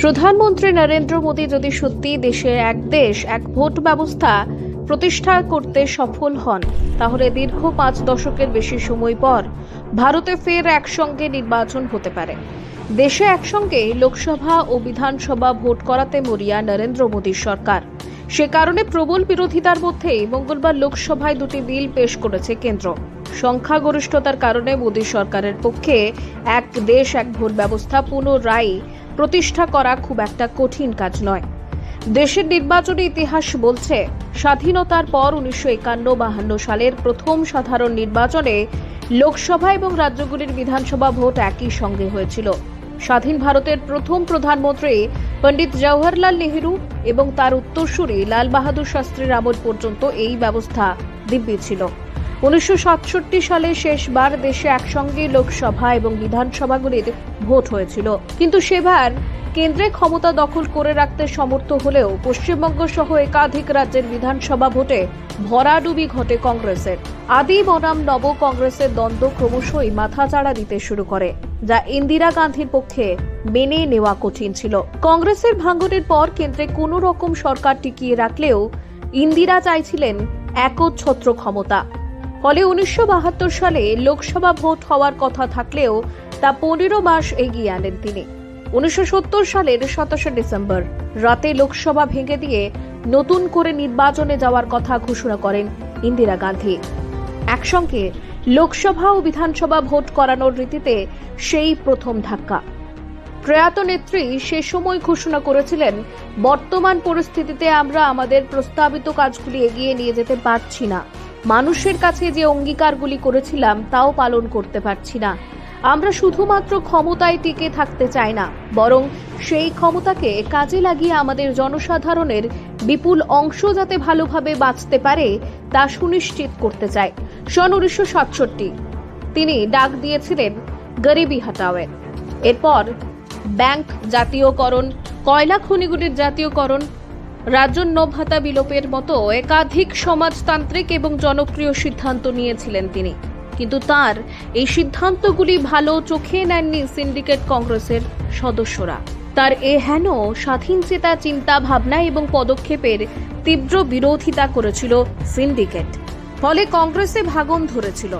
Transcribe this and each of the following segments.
প্রধানমন্ত্রী নরেন্দ্র মোদী যদি সত্যি দেশে এক দেশ, এক ভোট ব্যবস্থা প্রতিষ্ঠা করতে সফল হন, তাহলে দীর্ঘ পাঁচ দশকের বেশি সময় পর ভারতে ফের একসঙ্গে নির্বাচন হতে পারে। দেশে একসঙ্গে লোকসভা ও বিধানসভা ভোট করাতে মরিয়া নরেন্দ্র মোদীর সরকার। সে কারণে প্রবল বিরোধিতার মধ্যেই মঙ্গলবার লোকসভায় দুটি বিল পেশ করেছে কেন্দ্র। সংখ্যাগরিষ্ঠতার কারণে মোদী সরকারের পক্ষে এক দেশ, এক ভোট ব্যবস্থা পুনরায় প্রতিষ্ঠা করা খুব একটা কঠিন কাজ নয়। দেশের নির্বাচনী ইতিহাস বলছে, স্বাধীনতার পর উনিশশো একান্ন বাহান্ন সালের প্রথম সাধারণ নির্বাচনে লোকসভা এবং রাজ্যগুলির বিধানসভা ভোট একই সঙ্গে হয়েছিল। স্বাধীন ভারতের প্রথম প্রধানমন্ত্রী পণ্ডিত জওহরলাল নেহরু এবং তার উত্তরসূরি লাল বাহাদুর শাস্ত্রীর আমল পর্যন্ত এই ব্যবস্থা দিব্যি ছিল। উনিশশো সাতষট্টি সালে শেষবার দেশে একসঙ্গে লোকসভা এবং বিধানসভাগুলির ভোট হয়েছিল। কিন্তু সেবার কেন্দ্রে ক্ষমতা দখল করে রাখতে সমর্থ হলেও পশ্চিমবঙ্গ সহ একাধিক রাজ্যের বিধানসভা ভোটে ভরাডুবি ঘটে কংগ্রেসের। আদি বনাম নব কংগ্রেসের দ্বন্দ্ব ক্রমশই মাথাচাড়া দিতে শুরু করে, যা ইন্দিরা গান্ধীর পক্ষে মেনে নেওয়া কঠিন ছিল। কংগ্রেসের ভাঙনের পর কেন্দ্রে কোনো রকম সরকার টিকিয়ে রাখলেও ইন্দিরা চাইছিলেন একচ্ছত্র ক্ষমতা। ফলে উনিশশো বাহাত্তর সালে লোকসভা ভোট হওয়ার কথা থাকলেও তা পনেরো মাস এগিয়ে আনেন তিনি। উনিশশো সত্তর সালের সাতাশে ডিসেম্বর, রাতে লোকসভা ভেঙে দিয়ে নতুন করে নির্বাচনে যাওয়ার কথা ঘোষণা করেন ইন্দিরা গান্ধী। একসঙ্গে লোকসভা ও বিধানসভা ভোট করানোর রীতিতে সেই প্রথম ধাক্কা। প্রয়াত নেত্রী সে সময় ঘোষণা করেছিলেন, বর্তমান পরিস্থিতিতে আমরা আমাদের প্রস্তাবিত কাজগুলি এগিয়ে নিয়ে যেতে পারছি না। মানুষের কাছে যে অঙ্গীকারগুলি করেছিলাম, তাও পালন করতে পারছি না। আমরা শুধুমাত্র ক্ষমতায় টিকে থাকতে চাই না, বরং সেই ক্ষমতাকে কাজে লাগিয়ে আমাদের জনসাধারণের বিপুল অংশ যাতে ভালোভাবে বাঁচতে পারে, তা সুনিশ্চিত করতে চাই। সন উনিশশো সাতষট্টি, তিনি ডাক দিয়েছিলেন গরিবি হটাওয়ের এরপর ব্যাংক জাতীয়করণ, কয়লা খনিগুলির জাতীয়করণ রাজন্য ভাতা বিলোপের মতো একাধিক সমাজতান্ত্রিক এবং জনপ্রিয় সিদ্ধান্ত নিয়েছিলেন তিনি। কিন্তু তার এই সিদ্ধান্তগুলি ভালো চোখে নেননি সিন্ডিকেট কংগ্রেসের সদস্যরা। তার এ হেন স্বাধীন চেতা চিন্তা ভাবনা এবং পদক্ষেপের তীব্র বিরোধিতা করেছিল সিন্ডিকেট। ফলে কংগ্রেসে ভাগন ধরেছিল।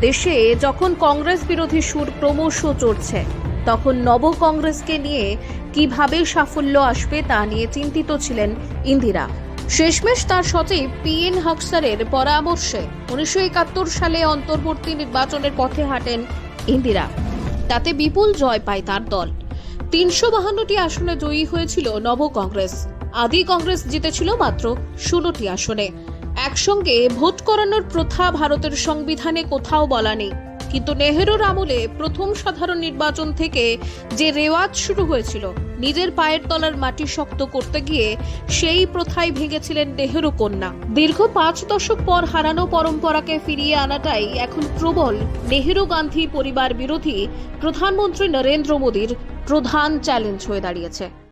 দেশে যখন কংগ্রেস বিরোধী সুর ক্রমশ চড়ছে তখন নব কংগ্রেসকে নিয়ে কীভাবে সাফল্য আসবে তা নিয়ে চিন্তিত ছিলেন ইন্দিরা। শেষমেশ তার সচিব পি এন হকসারের পরামর্শে উনিশশো একাত্তর সালে অন্তর্বর্তী নির্বাচনের পথে হাঁটেন ইন্দিরা। তাতে বিপুল জয় পায় তার দল। তিনশো বাহান্নটি আসনে জয়ী হয়েছিল নব কংগ্রেস আদি কংগ্রেস জিতেছিল মাত্র ষোলোটি আসনে। একসঙ্গে ভোট করানোর প্রথা ভারতের সংবিধানে কোথাও বলা নেই। কিন্তু নেহেরুর আমলে প্রথম সাধারণ নির্বাচন থেকে যে রেওয়াজ শুরু হয়েছিল, নিজের পায়ের তলার মাটি শক্ত করতে গিয়ে সেই প্রথাই ভেঙেছিলেন নেহেরু কন্যা। দীর্ঘ পাঁচ দশক পর হারানো পরম্পরাকে ফিরিয়ে আনাটাই এখন প্রবল নেহেরু গান্ধী পরিবার বিরোধী প্রধানমন্ত্রী নরেন্দ্র মোদীর প্রধান চ্যালেঞ্জ হয়ে দাঁড়িয়েছে।